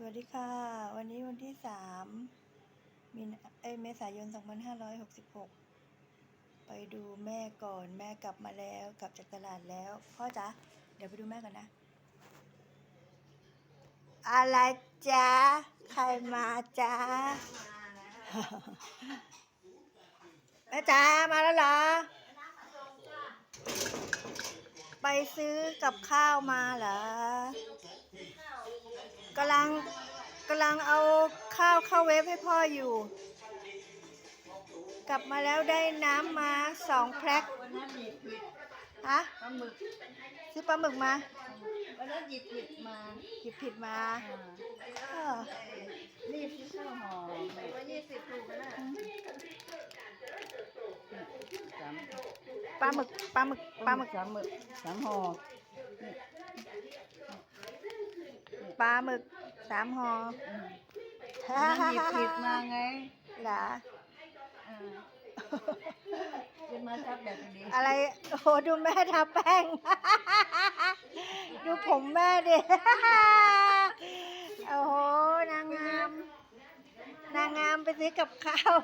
สวัสดีค่ะ วันนี้วันที่สามมีนาเอเมษายน 2566 ไปดูแม่ก่อนแม่กลับมาแล้วกลับจากตลาดแล้ว พ่อจ๊ะเดี๋ยวไปดูแม่ก่อนนะ อะไรจ๊ะ ใครมาจ๊ะ แม่จ๋ามาแล้วเหรอ ไปซื้อกับข้าวมาเหรอ กำลังกำลังเอาข้าวเข้าเวฟให้พ่ออยู่ กลับมาแล้วได้น้ำมาสองแพ็ควันนั้นหยิบผิดฮะปลาหมึกซื้อปลาหมึกมาวันนั้นหยิบผิดมาหยิบผิดมาอ่าเออรีบซื้อข้าวห่อว่ายี่สิบถูกแล้วนะสามปลาหมึกปลาหมึกปลาหมึกสามหมึกสามห่อ ปลาหมึกสามห่ออืมวันนั้นหยิบผิดมาไงเหรออ่าจะมาทับแบบนี้อะไรโอ้โหดูแม่ทาแป้ง ดูผมแม่ดิ โอ้โห นางงาม นางงามไปซื้อกับข้าว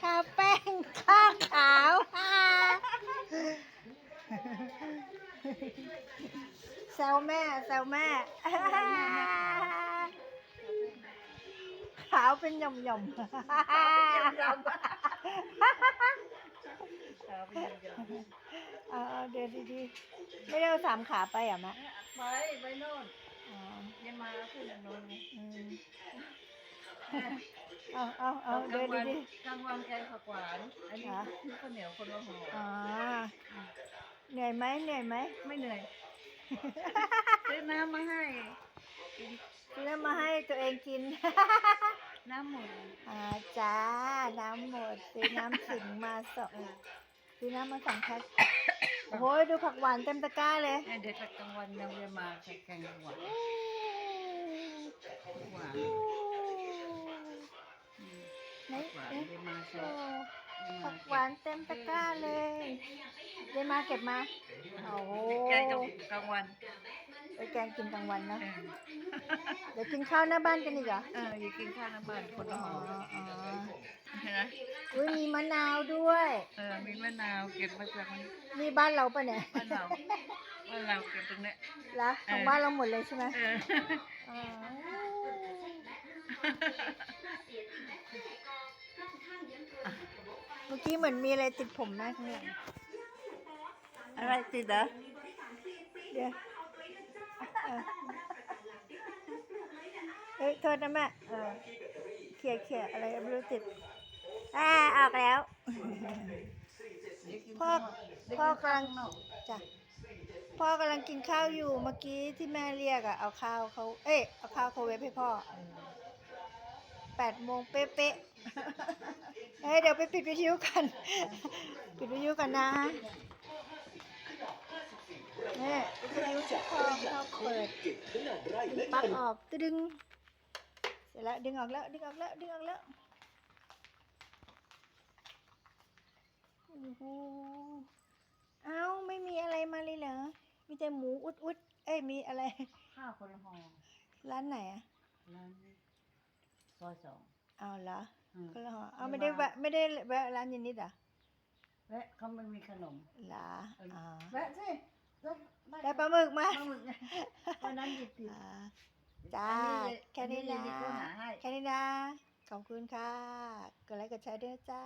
ทาแป้งข้าวขาว แซวแม่แซวแม่ ขาวเป็นหย่อมหย่อมๆเอาไปเดี๋ยวเออเดี๋ยวดีๆไม่ได้เอาสามขาไปเหรอะแม่ไปไปโน่นอ๋อยังมาขึ้นโน่นไงอืมเอาเอาเอากเดี๋ลายงววันดีกลางวันแกงผักหวาน อันนี้คือข้าวเหนียวคนละห่อๆอ๋อเห นื่อยไหมเหนื่อยไหมไม่เหนื่อยซื้อน้ำมาให้กินซื้อน้ำมาให้ตัวเองกิน น้ำหมดอ่าจ้า น้ำหมดซื้อน้ำสิงมาสองซื้อน้ำมาสองแพ็คโอ้โหดูผักหวานเต็มตะกร้าเลยให้เด็กกลางวันยังเรียนมาแกงผักหวานผักหวานอืมไหนผักหวานเอ๊ะเรียนมาใช่โอ้เรียน ผัมากหวานเต็มตะกร้าเลยเดี๋ยวมาเก็บมา โอ้โหแกงกับกลางวันไปแกงกินกลางวันเอนะอเดี๋ยวกินข้าวหน้าบ้านกันอีกเหรอ เอออย่ากินข้าวน้ำบ้านคนละอ๋อห่ออ๋อเห็นไหมอุ้ยมีมะนาวด้วย เออ มีมะนาวเก็บมาจากมันนี่บ้านเราปะเนี่ย บ้านเรา บ้านเราเก็บตรงเนี้ยละของบ้านเราหมดเลยใช่ไหมเออ อ๋อเมื่อกี้เหมือนมีอะไรติดผมมากเลยอะไรติดเหรอเดี๋ยวเออเฮ้ยโทษนะแม่เออเขี่ยเขี่ยอะไรไม่รู้ติดอ่าออกแล้ว พ่อพ่อกำลังจ้ะพ่อกำลังกินข้าวอยู่เมื่อกี้ที่แม่เรียกอะเอาข้าวเขาเอ้ยเอาข้าวเขาเวฟให้พ่อ แปดโมงเป๊ะๆเฮ้ยเดี๋ยวไปปิดวิทยุกัน ปิดวิทยุกันนะเนี่ยวิทยุจะพ่อพ่อเปิดดึงปลั๊กออกตึดึง เสร็จแล้วดึงออกแล้วดึงออกแล้วดึงออกแล้วโอ้โหเอ้าไม่มีอะไรมาเลยเหรอ มีแต่หมูอุดอุดๆเอ้ยมีอะไร ข้าวคนละห่อร้านไหนอะร้าน ซอยสอง เอาเหรออืมก็ละหอเอาไม่ได้แวะไม่ได้แวะร้านเย็นนิดเหรอะและเขาไม่มีขนมเหรออ๋อแวะสิแล้วได้ปลาหมึกมาปลาหมึกไงวันนั้นหยิบผิด อ่าจ้าแค่นี้อันะเดี๋ยวเขาหาให้ แค่นี้นะ ขอบคุณค่ะกดไลค์กดแชร์ด้วยนะจ้า